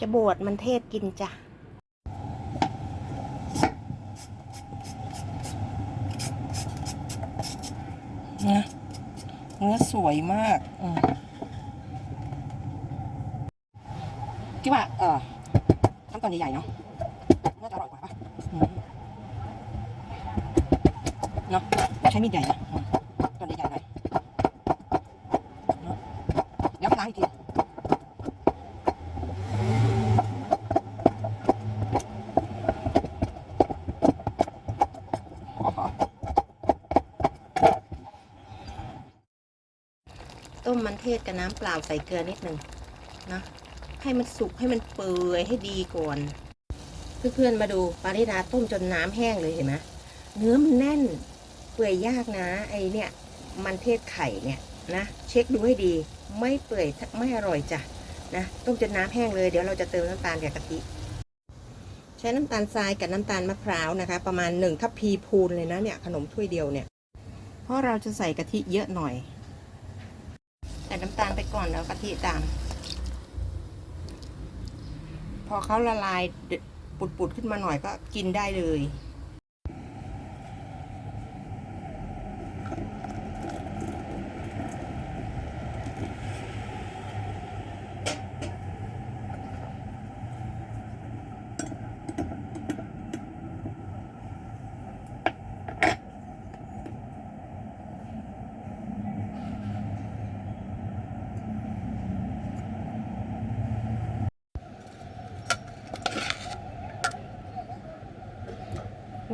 จะบวชมันเทศกินจ้ะนะเนื้อสวยมากอืมคิดว่า เออทำตอนใหญ่ๆเนาะน่าจะอร่อยกว่าปะเนาะใช้มีดใหญ่นะอืมตอนใหญ่ๆหน่อยเนาะเดี๋ยวล้างอีกทีขอขอ ต้ มมันเทศกับน้ำเปล่าใส่เกลือนิดหนึ่งนะให้มันสุกให้มันเปื่อยให้ดีก่อน เพื่อนๆมาดูปาริดาต้มจนน้ำแห้งเลยเห็นไหมเนื้อมันแน่น เปื่อยยากนะ ไอเนี่ยมันเทศไข่เนี่ยนะ เช็คดูให้ดี ไม่เปื่อยไม่อร่อยจ้ะนะต้มจนน้ำแห้งเลยเดี๋ยวเราจะเติมน้ำตาลกับกะทิใช้น้ำตาลทรายกับน้ำตาลมะพร้าวนะคะ ประมาณหนึ่งทัพพีพูนเลยนะเนี่ยขนมถ้วยเดียวเนี่ย เพราะเราจะใส่กะทิเยอะหน่อย ใส่น้ำตาลไปก่อนแล้วกะทิตาม พอเขาละลายปุดๆขึ้นมาหน่อยก็กินได้เลย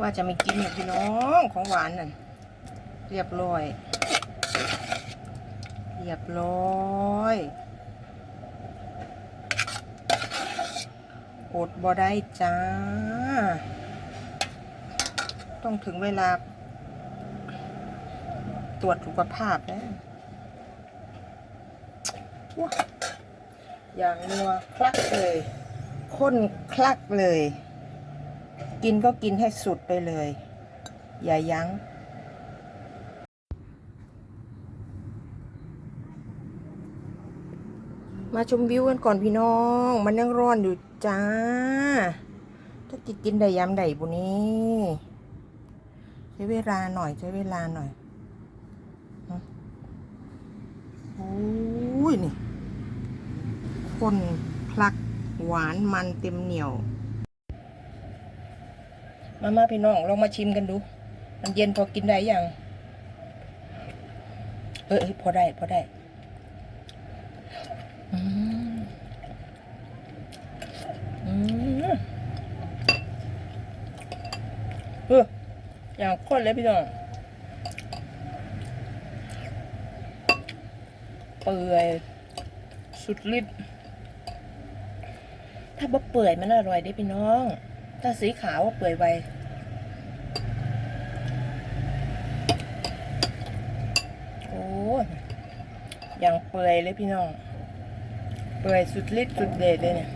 ว่าจะไม่กินเนี่ยพี่น้องของหวานนั่นเรียบร้อย เรียบร้อยอดบ่ได้จ้า ต้องถึงเวลา ตรวจสุขภาพแล้วอย่างนัวคลักเลย ข้นคลักเลย กินก็กินให้สุดไปเลย อย่ายัง้ง มาชมวิวกันก่อนพี่น้อง มันยังร้อนอยู่จ้าถ้าจะกินได้ยำได้บุนี้ใช้เวลาหน่อยใช้เวลาหน่อยโอ้ยนี่ คนคลักหวานมันเต็มเหนียว มามาพี่น้องลองมาชิมกันดู มันเย็นพอกินได้ยังเออพอได้ พอได้อืมอืมเอออย่างข้นเลยพี่น้องเปื่อยสุดฤทธิ์ถ้าบ่เปื่อยมันอร่อยได้พี่น้อง ถ้าสีขาวว่าเปื่อยไว โอ้ย อย่างเปื่อยเลยพี่น้อง เปื่อยสุดฤทธิ์สุดเดชเลยเนี่ย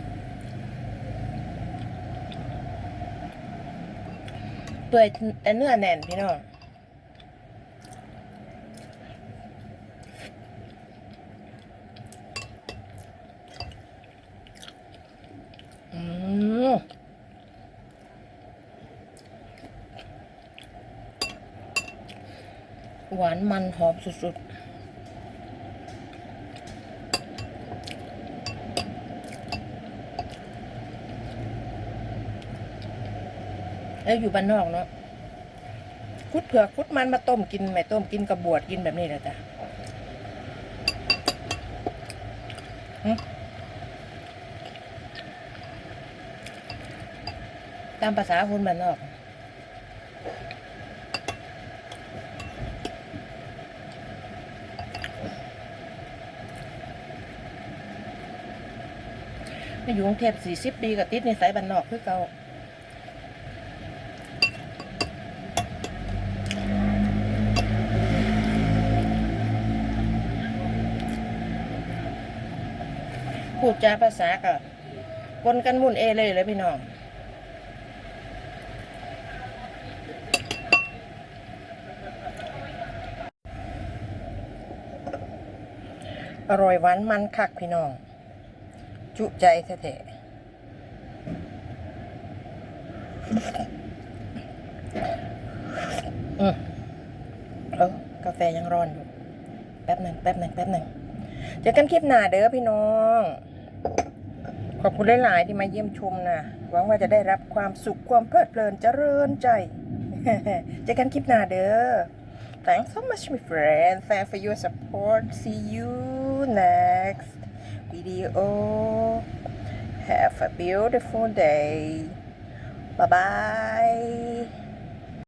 เปื่อยแต่เนื้อแน่นพี่น้องอืมหวานมันหอมสุดๆ แล้วอยู่บ้านนอกเนาะคุดเผือกคุดมันมาต้มกินไม่ต้มกินกับบวชกินแบบนี้แหละจ้ะตามภาษาคนบ้านนอกมาอยู่กรุงเทพสี่สิบปีกับติดในสายบ้านนอกคือเก่า พูดจาภาษาก็ปนกันมุ่นเอเลยเลยพี่น้องอร่อยหวานมันคักพี่น้อง จุใจแท้ๆอืมเออกาแฟยังร้อนอยู่ แป๊บหนึ่งแป๊บหนึ่งแป๊บหนึ่งเจอกันคลิปหน้าเด้อพี่น้อง ขอบคุณหลายๆที่มาเยี่ยมชมนะหวังว่าจะได้รับความสุขความเพลิดเพลินเจริญใจเจอกันคลิปหน้าเด้อ Thanks so much my friend Thanks for your support See you next video Have a beautiful day Bye bye